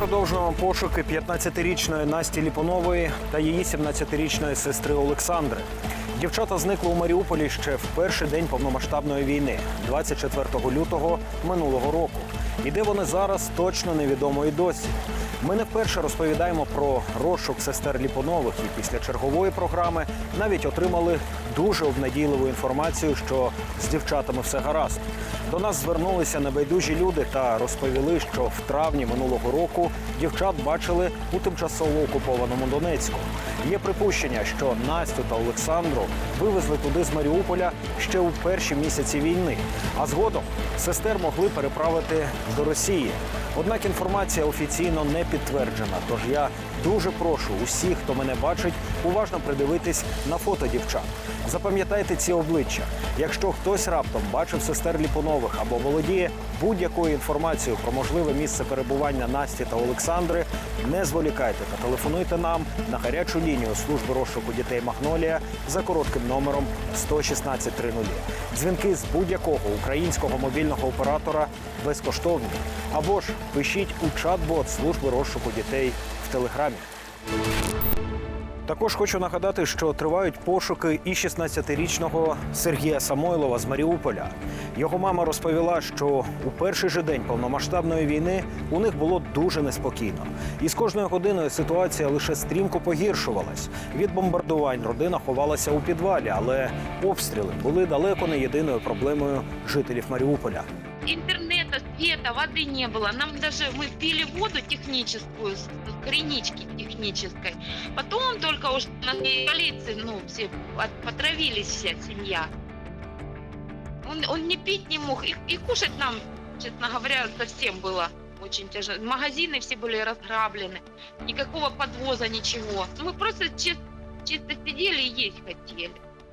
продовжуємо пошуки 15-річної Насті Ліпонової та її 17-річної сестри Олександри. Дівчата зникли у Маріуполі ще в перший день повномасштабної війни, 24 лютого минулого року. І де вони зараз точно невідомо і досі. Ми не вперше розповідаємо про розшук сестер Ліпонових і після чергової програми навіть отримали дуже обнадійливу інформацію, що з дівчатами все гаразд. До нас звернулися небайдужі люди та розповіли, що в травні минулого року дівчат бачили у тимчасово окупованому Донецьку. Є припущення, що Настю та Олександру вивезли туди з Маріуполя ще у перші місяці війни, а згодом сестер могли переправити до Росії. Однак інформація офіційно не підтверджена. Тож я дуже прошу усіх, хто мене бачить, уважно придивитись на фото дівчат. Запам'ятайте ці обличчя. Якщо хтось раптом бачив сестер Ліпонових або володіє будь-якою інформацією про можливе місце перебування Насті та Олександри, не зволікайте та телефонуйте нам на гарячу лінію служби розшуку дітей Магнолія за коротким номером 11630. Дзвінки з будь-якого українського мобільного оператора безкоштовні. Або ж пишіть у чат-бот служби розшуку дітей в телеграмі. Також хочу нагадати, що тривають пошуки і 16-річного Сергія Самойлова з Маріуполя. Його мама розповіла, що у перший же день повномасштабної війни у них було дуже неспокійно. І з кожною годиною ситуація лише стрімко погіршувалась. Від бомбардувань родина ховалася у підвалі, але обстріли були далеко не єдиною проблемою жителів Маріуполя. Света, воды не было. Нам даже мы пили воду техническую, с кринички технической. Потом только уж на полиции, ну, все от- потравились вся семья. Он, он не пить не мог, и, и кушать нам, честно говоря, совсем было очень тяжело. Магазины все были разграблены, никакого подвоза, ничего. Мы просто чис- чисто сидели и есть хотели.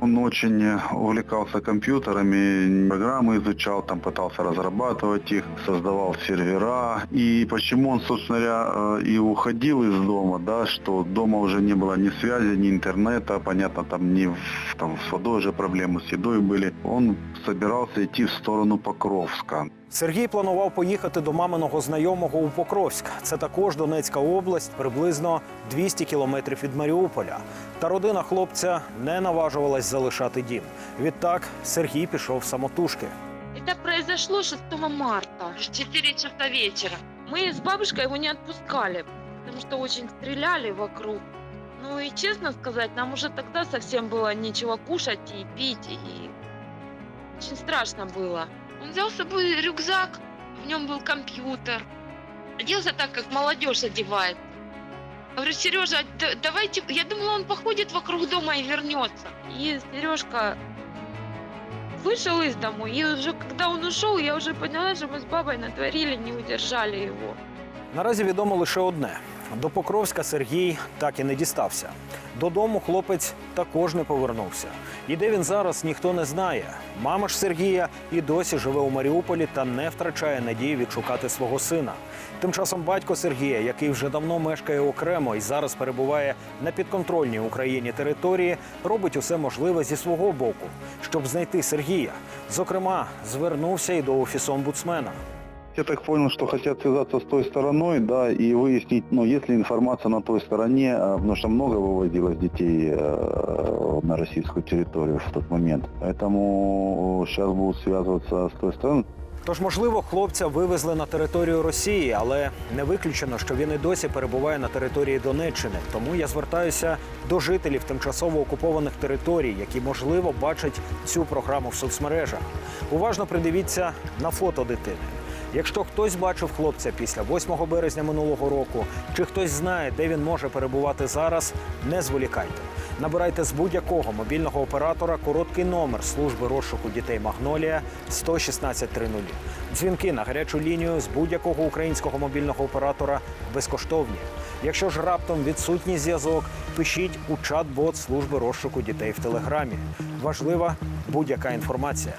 Он очень увлекался компьютерами, программы изучал, там пытался разрабатывать их, создавал сервера. И почему он, собственно говоря, э, и уходил из дома, да, что дома уже не было ни связи, ни интернета, понятно, там ни в- там, с водой уже проблемы, с едой были. Он собирался идти в сторону Покровска. Сергій планував поїхати до маминого знайомого у Покровськ. Це також Донецька область, приблизно 200 кілометрів від Маріуполя. Та родина хлопця не наважувалась залишати дім. Відтак Сергій пішов самотужки. Это произошло 6 марта, в 4 часа вечера. Мы с бабушкой его не отпускали, потому что очень стреляли вокруг. Ну и честно сказать, нам уже тогда совсем было нечего кушать и пить, и очень страшно было. Он взял с собой рюкзак, в нем был компьютер. Оделся так, как молодежь одевает. Говорю, Сережа, да- давайте... Я думала, он походит вокруг дома и вернется. И Сережка вышел из дому, и уже когда он ушел, я уже поняла, что мы с бабой натворили, не удержали его. Наразі відомо лише одне: до Покровська Сергій так і не дістався. Додому хлопець також не повернувся. І де він зараз, ніхто не знає. Мама ж Сергія і досі живе у Маріуполі та не втрачає надії відшукати свого сина. Тим часом батько Сергія, який вже давно мешкає окремо і зараз перебуває на підконтрольній Україні території, робить усе можливе зі свого боку, щоб знайти Сергія. Зокрема, звернувся і до офісу омбудсмена. Я так понял, что хотят связаться с той стороной, да, и выяснить, ну, есть ли информация на той стороне, а, потому что много вывозилось детей э, на российскую территорию в тот момент. Поэтому сейчас будут связываться с той стороной. Тож, можливо, хлопця вивезли на територію Росії, але не виключено, що він і досі перебуває на території Донеччини. Тому я звертаюся до жителів тимчасово окупованих територій, які можливо бачать цю програму в соцмережах. Уважно придивіться на фото дитини. Якщо хтось бачив хлопця після 8 березня минулого року, чи хтось знає, де він може перебувати зараз, не зволікайте. Набирайте з будь-якого мобільного оператора короткий номер служби розшуку дітей Магнолія 11630. Дзвінки на гарячу лінію з будь-якого українського мобільного оператора безкоштовні. Якщо ж раптом відсутній зв'язок, пишіть у чат-бот служби розшуку дітей в телеграмі. Важлива будь-яка інформація.